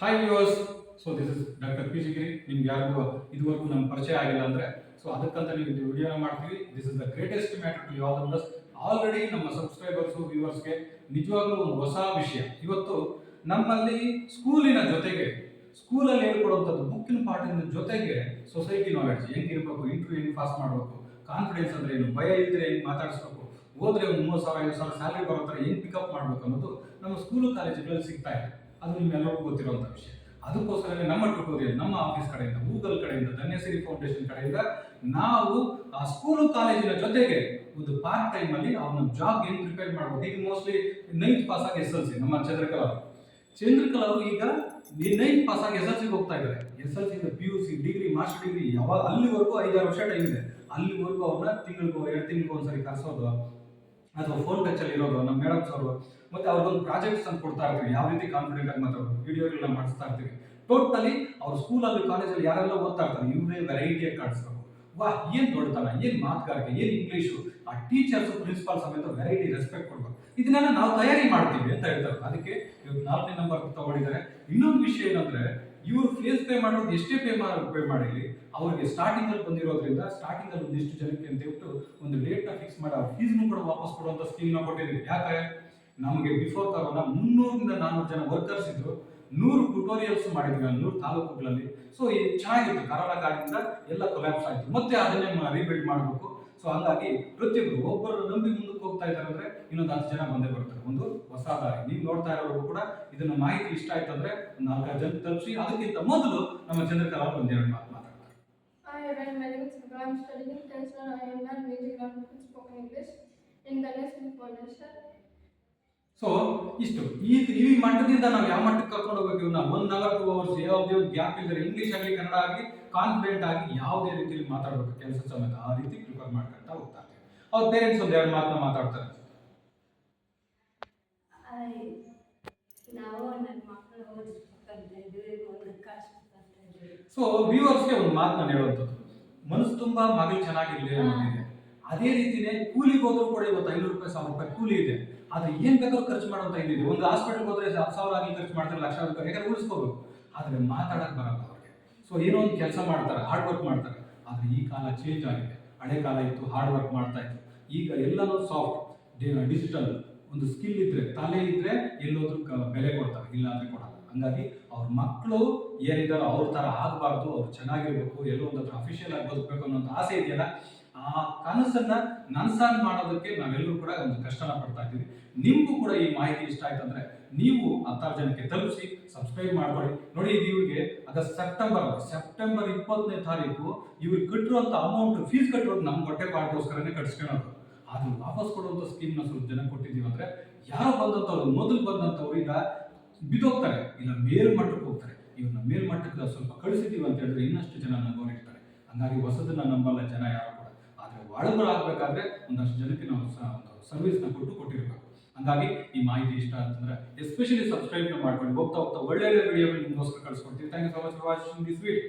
Hi viewers so this is doctor P G Giri ನಿಮ್ಗೆ ಯಾರಿಗೂ ಇದುವರೆಗೂ ನಮ್ಮ ಪರಿಚಯ ಆಗಿಲ್ಲ ಅಂದರೆ ಸೊ ಅದಕ್ಕಂತ ನೀವು ಇದು ವಿಡಿಯೋನ ಮಾಡ್ತೀವಿ. This is the greatest matter to all thus already ನಮ್ಮ ಸಬ್ಸ್ಕ್ರೈಬರ್ಸು ವ್ಯೂವರ್ಸ್ಗೆ ನಿಜವಾಗ್ಲೂ ಒಂದು ಹೊಸ ವಿಷಯ. ಇವತ್ತು ನಮ್ಮಲ್ಲಿ ಸ್ಕೂಲಿನ ಜೊತೆಗೆ ಸ್ಕೂಲಲ್ಲಿ ಹೇಳ್ಕೊಡುವಂಥದ್ದು ಬುಕ್ಕಿನ ಪಾಠದ ಜೊತೆಗೆ ಸೊಸೈಟಿ ನಾಲೆಡ್ಜ್ ಹೆಂಗಿರ್ಬೇಕು ಇಂಟ್ರೂ ಹೆಂಗೆ ಪಾಸ್ ಮಾಡಬೇಕು ಕಾನ್ಫಿಡೆನ್ಸ್ ಅಂದ್ರೆ ಏನು, ಭಯ ಇದ್ರೆ ಹೆಂಗೆ ಮಾತಾಡಿಸ್ಬೇಕು, ಹೋದ್ರೆ ಒಂದು ಮೂವತ್ತು ಸಾವಿರ ಐದು ಸಾವಿರ ಸ್ಯಾಲರಿ ಬರೋ ಥರ ಹೆಂಗ್ ಪಿಕಪ್ ಮಾಡಬೇಕು ಅನ್ನೋದು ನಮ್ಮ ಸ್ಕೂಲು ಕಾಲೇಜುಗಳಲ್ಲಿ ಸಿಗ್ತಾ ಇದೆ. ಅದು ನಿಮ್ಮೆಲ್ಲರಿಗೂ ಗೊತ್ತಿರುವಂಥ ವಿಷಯ. ಅದಕ್ಕೋಸ್ಕರನೇ ನಮ್ಮ ಟ್ಯುಟೋರಿಯಲ್ ನಮ್ಮ ಆಫೀಸ್ ಕಡೆಯಿಂದ ಗೂಗಲ್ ಕಡೆಯಿಂದ ಧನ್ಯಸಿರಿ ಫೌಂಡೇಶನ್ ಕಡೆಯಿಂದ ನಾವು ಆ ಸ್ಕೂಲು ಕಾಲೇಜಿನ ಜೊತೆಗೆ ಒಂದು ಪಾರ್ಟ್ ಟೈಮ್ ಅಲ್ಲಿ ಅವ್ರನ್ನ ಜಾಬ್ ಏನ್ ಪ್ರಿಪೇರ್ ಮಾಡ್ಬೋದು. ಈಗ ಮೋಸ್ಟ್ಲಿ ನೈನ್ತ್ ಪಾಸ್ ಆಗಿ ಎಸ್ ಎಲ್ ಸಿ ನಮ್ಮ ಚಂದ್ರಕಲಾ ಚಂದ್ರಕಲಾ ಅವರು ಈಗ ನೈನ್ತ್ ಪಾಸ್ ಆಗಿ ಎಸ್ ಎಲ್ ಸಿಗೆ ಹೋಗ್ತಾ ಇದ್ದಾರೆ. S L C P U C degree master degree ಯಾವಾಗ ಅಲ್ಲಿವರೆಗೂ ಐದಾರು ವರ್ಷ ಟೈಮ್ ಇದೆ. ಅಲ್ಲಿವರೆಗೂ ಅವ್ರನ್ನ ತಿಂಗಳಿಗೋ, ಎರಡು ತಿಂಗಳಿಗೋ ಒಂದ್ಸರಿ ಕರ್ಸೋದು, ಅಥವಾ ಫೋನ್ ಟಚ್ ಅಲ್ಲಿ ಇರೋದು, ನಮ್ಮ ಮೇಡಮ್ಸ್ ಅವರು ಮತ್ತೆ ಅವ್ರಿಗೊಂದು ಪ್ರಾಜೆಕ್ಟ್ಸ್ ಅಂತ ಕೊಡ್ತಾ ಇರ್ತೀವಿ. ಯಾವ ರೀತಿ ಕಾನ್ಫಿಡೆಂಟ್ ಆಗಿ ಮಾತಾಡೋದು ವಿಡಿಯೋಗಳನ್ನ ಮಾಡಿಸ್ತಾ ಇರ್ತೀವಿ. ಟೋಟಲಿ ಅವ್ರ ಸ್ಕೂಲಲ್ಲಿ ಕಾಲೇಜಲ್ಲಿ ಯಾರೆಲ್ಲ ಓದ್ತಾ ಇರ್ತಾರೆ, ಇವರೇ ವೆರೈಟಿಯಾಗಿ ಕಾಣಿಸ್ಬೇಕು. ವಾ, ಏನ್ ದೊಡ್ಡತನ, ಏನ್ ಮಾತುಗಾರಿಕೆ, ಏನ್ ಇಂಗ್ಲೀಷು ಆ ಟೀಚರ್ಸ್ ಪ್ರಿನ್ಸಿಪಾಲ್ ಸಮೇತ ವೆರೈಟಿ ರೆಸ್ಪೆಕ್ಟ್ ಕೊಡ್ಬೇಕು. ಇದನ್ನೆಲ್ಲ ನಾವು ತಯಾರಿ ಮಾಡ್ತೀವಿ ಅಂತ ಹೇಳ್ತಾರೆ. ಅದಕ್ಕೆ ಇವತ್ತು ನಾಲ್ಕನೇ ನಂಬರ್ ತಗೊಂಡಿದ್ದಾರೆ. ಇನ್ನೊಂದು ವಿಷಯ ಏನಂದ್ರೆ, ಇವರು ಫೇಸ್ ಪೇ ಮಾಡೋದು ಎಷ್ಟೇ ಪೇ ಪೇ ಮಾಡಿರಲಿ, ಅವ್ರಿಗೆ ಸ್ಟಾರ್ಟಿಂಗ್ ಅಲ್ಲಿ ಬಂದಿರೋದ್ರಿಂದ ಸ್ಟಾರ್ಟಿಂಗ್ ಅಲ್ಲಿ ಒಂದಿಷ್ಟು ಜನಕ್ಕೆ ಅಂತ ಹೇಳ್ಬಿಟ್ಟು ಒಂದು ಡೇಟ್ ಫಿಕ್ಸ್ ಮಾಡಿ, ಅವ್ರ ಫೀಸ್ನು ಕೂಡ ವಾಪಸ್ ಕೊಡುವಂತ ಸ್ಕೀಮ್ನ ಕೊಟ್ಟಿದ್ದೀವಿ. ಯಾಕೆ? ನಮಗೆ ಬಿಫೋರ್ ಕರೋನಾ ಮುನ್ನೂರಿಂದ ನಾನ್ನೂರು ಜನ ವರ್ಕರ್ಸ್ ಇದ್ರು. ನೂರು ಟ್ಯುಟೋರಿಯಲ್ಸ್ ಮಾಡಿದ್ವಿ ನೂರು ತಾಲೂಕುಗಳಲ್ಲಿ. ಸೊ ಚೆನ್ನಾಗಿತ್ತು. ಕರೋನಾ ಕಾರ್ಡಿಂದ ಎಲ್ಲ ಕೊಲ್ಯಾಪ್ಸ್ ಆಯಿತು. ಮತ್ತೆ ಅದನ್ನೇ ರೀಬಿಲ್ಡ್ ಮಾಡಬೇಕು. ಸೊ ಹಂಗಾಗಿ ಪ್ರತಿಯೊಬ್ಬರು ಒಬ್ಬರು ನಂಬಿ ಮುಂದಕ್ಕೆ ಹೋಗ್ತಾ ಇದ್ದಾರೆ ಅಂದ್ರೆ ಇನ್ನೊಂದು ಹತ್ತು ಜನ ಬಂದೇ ಬರ್ತಾರೆ ಒಂದು ಹೊಸ ದಾರಿ. ನೀವು ನೋಡ್ತಾ ಇರೋರು ಕೂಡ ಇದನ್ನ ಮಾಹಿತಿ ಇಷ್ಟ ಆಯ್ತು ಅಂದ್ರೆ ನಾಲ್ಕು ಜನ ತಲುಪಿಸಿ. ಅದಕ್ಕಿಂತ ಮೊದಲು ನಮ್ಮ ಚಂದ್ರಕಲಾ ಒಂದೆರಡು ಮಾತು ಮಾತಾಡ್ತಾರೆ. In 10th standard. I am learning music and spoken English, in the Nestle Foundation. So ಇಷ್ಟು. ಈ ಈ ಮಟ್ಟದಿಂದ ನಾವು ಯಾವ ಮಟ್ಟಕ್ಕೆ ಕರ್ಕೊಂಡು ಹೋಗ್ಬೇಕು? ಇವನ್ನ ಒನ್ ಅವರ್ ಟೂ ಅವರ್ಸ್ ಯಾವುದೇ ಒಂದು ಗ್ಯಾಪ್ ಇಲ್ಲದೆ ಇಂಗ್ಲೀಷ್ ಆಗಲಿ ಕನ್ನಡ ಆಗಲಿ ಕಾನ್ಫಿಡೆಂಟ್ ಆಗಿ ಯಾವುದೇ ರೀತಿಯಲ್ಲಿ ಮಾತಾಡಬೇಕು. ಕೆಲಸ ಸಮೇತ ಆ ರೀತಿ ಪ್ರಿಪೇರ್ ಮಾಡ್ಕೊಂತ ಹೋಗ್ತಾರೆ ಅವ್ರ ಪೇರೆಂಟ್ಸ್ ಒಂದು ಎರಡು ಮಾತನ್ನ ಮಾತಾಡ್ತಾರೆ. ಒಂದು ಸೊ ವ್ಯೂವರ್ಸ್ಗೆ ಒಂದು ಮಾತು ನಾನು ಹೇಳುವಂಥದ್ದು. ಮನಸ್ಸು ತುಂಬಾ ಮಗಳು ಚೆನ್ನಾಗಿರ್ಲಿ ಅನ್ನೋದಿದೆ. ಅದೇ ರೀತಿನೇ ಕೂಲಿಗೆ ಹೋದ್ರು ಕೂಡ ಇವತ್ತು ಐನೂರು ರೂಪಾಯಿ, ಸಾವಿರ ರೂಪಾಯಿ ಕೂಲಿ ಇದೆ. ಆದ್ರೆ ಏನ್ ಬೇಕಾದ್ರೂ ಖರ್ಚು ಮಾಡುವಂತ ಇದಿದೆ ಒಂದು ಹಾಸ್ಪಿಟಲ್ಗೆ ಹೋದ್ರೆ ಹತ್ತು ಸಾವಿರ ಆಗಲಿ ಖರ್ಚು ಮಾಡ್ತಾರೆ, ಲಕ್ಷ ರೂಪಾಯಿ. ಯಾಕಂದ್ರೆ ಉಳಿಸ್ಕೋಬೇಕು ಆದ್ರೆ ಮಾತಾಡಕ್ ಬರಲ್ಲ ಅವ್ರಿಗೆ. ಸೊ ಏನೋ ಒಂದು ಕೆಲಸ ಮಾಡ್ತಾರೆ ಹಾರ್ಡ್ ವರ್ಕ್ ಮಾಡ್ತಾರೆ. ಆದ್ರೆ ಈ ಕಾಲ ಚೇಂಜ್ ಆಗಿದೆ. ಹಳೆ ಕಾಲ ಇತ್ತು ಹಾರ್ಡ್ ವರ್ಕ್ ಮಾಡ್ತಾ ಇತ್ತು. ಈಗ ಎಲ್ಲನೂ ಸಾಫ್ಟ್ ಡಿಜಿಟಲ್ ಒಂದು ಸ್ಕಿಲ್ ಇದ್ರೆ, ತಲೆ ಇದ್ರೆ ಎಲ್ಲೋದ್ರೂ ಬೆಲೆ ಕೊಡ್ತಾರೆ, ಇಲ್ಲ ಅಂದ್ರೆ ಕೊಡಲ್ಲ. ಹಂಗಾಗಿ ಅವ್ರ ಮಕ್ಕಳು ಏನಿದಾರೋ ಅವ್ರ ತರ ಆಗಬಾರ್ದು, ಅವ್ರು ಚೆನ್ನಾಗಿರ್ಬೇಕು, ಎಲ್ಲೋ ಒಂದು ಹತ್ರ ಅಫಿಷಿಯಲ್ ಆಗಿ ಬದುಕಬೇಕು ಅನ್ನೋ ಆಸೆ ಇದೆಯಲ್ಲ ಆ ಕನಸನ್ನ ನನ್ಸಾನ್ ಮಾಡೋದಕ್ಕೆ ನಾವೆಲ್ಲರೂ ಕೂಡ ಒಂದು ಕಷ್ಟನ ಪಡ್ತಾ ಇದ್ದೀವಿ. ನಿಮಗೂ ಕೂಡ ಈ ಮಾಹಿತಿ ಇಷ್ಟ ಆಯ್ತು ಅಂದ್ರೆ ನೀವು ಹತ್ತಾರು ಜನಕ್ಕೆ ತಲುಪಿಸಿ ಸಬ್ಸ್ಕ್ರೈಬ್ ಮಾಡ್ಕೊಳ್ಳಿ. ನೋಡಿ, ಇದು ಇವ್ರಿಗೆ ಆಗಸ್ಟ್ ಸೆಪ್ಟೆಂಬರ್ ಸೆಪ್ಟೆಂಬರ್ ಇಪ್ಪತ್ತನೇ ತಾರೀಕು ಇವ್ರಿಗೆ ಕಟ್ಟಿರುವಂತ ಅಮೌಂಟ್ ಫೀಸ್ ಕಟ್ಟಿರೋದು ನಮ್ಮ ಹೊಟ್ಟೆ ಪಾಡ್ಗೋಸ್ಕರನೇ ಕಟ್ಸ್ಕೊಳೋದು. ಅದನ್ನು ವಾಪಸ್ ಕೊಡುವಂತ ಸ್ಕೀಮ್ನ ಸ್ವಲ್ಪ ಜನ ಕೊಟ್ಟಿದ್ದೀವಿ ಅಂದ್ರೆ ಯಾರು ಬಂದಂತವ್ರು, ಮೊದಲು ಬಂದಂತವ್ರು ಈಗ ಬಿದ್ದೋಗ್ತಾರೆ. ಇಲ್ಲ, ಮೇಲ್ಮಟ್ಟಕ್ಕೆ ಹೋಗ್ತಾರೆ. ಇವ್ರನ್ನ ಮೇಲ್ಮಟ್ಟಕ್ಕೆ ಸ್ವಲ್ಪ ಕಳಿಸಿದೀವಿ ಅಂತ ಹೇಳಿದ್ರೆ ಇನ್ನಷ್ಟು ಜನ ನಂಬೋರಿರ್ತಾರೆ ಹಂಗಾಗಿ ಹೊಸದನ್ನ ನಂಬಲ್ಲ ಜನ ಯಾರು ಕೂಡ ಆಗ್ಬೇಕಾದ್ರೆ ಒಂದಷ್ಟು ಜನಕ್ಕೆ ನಾವು ಸರ್ವಿಸ್ನ ಕೊಟ್ಟು ಕೊಟ್ಟಿರಬೇಕು. ಹಂಗಾಗಿ ಈ ಮಾಹಿತಿ ಇಷ್ಟ ಅಂತಂದ್ರೆ ಎಸ್ಪೆಷಲಿ ಸಬ್ಸ್ಕ್ರೈಬ್ ಮಾಡ್ಕೊಂಡು ಹೋಗ್ತಾ ಹೋಗ್ತಾ ಒಳ್ಳೆ ಒಳ್ಳೆ ವಿಡಿಯೋಗಳು ನಿಮ್ಗೋಸ್ಕರ ಕಳ್ಸಿಕೊಡ್ತೀವಿ thank you so much for watching this video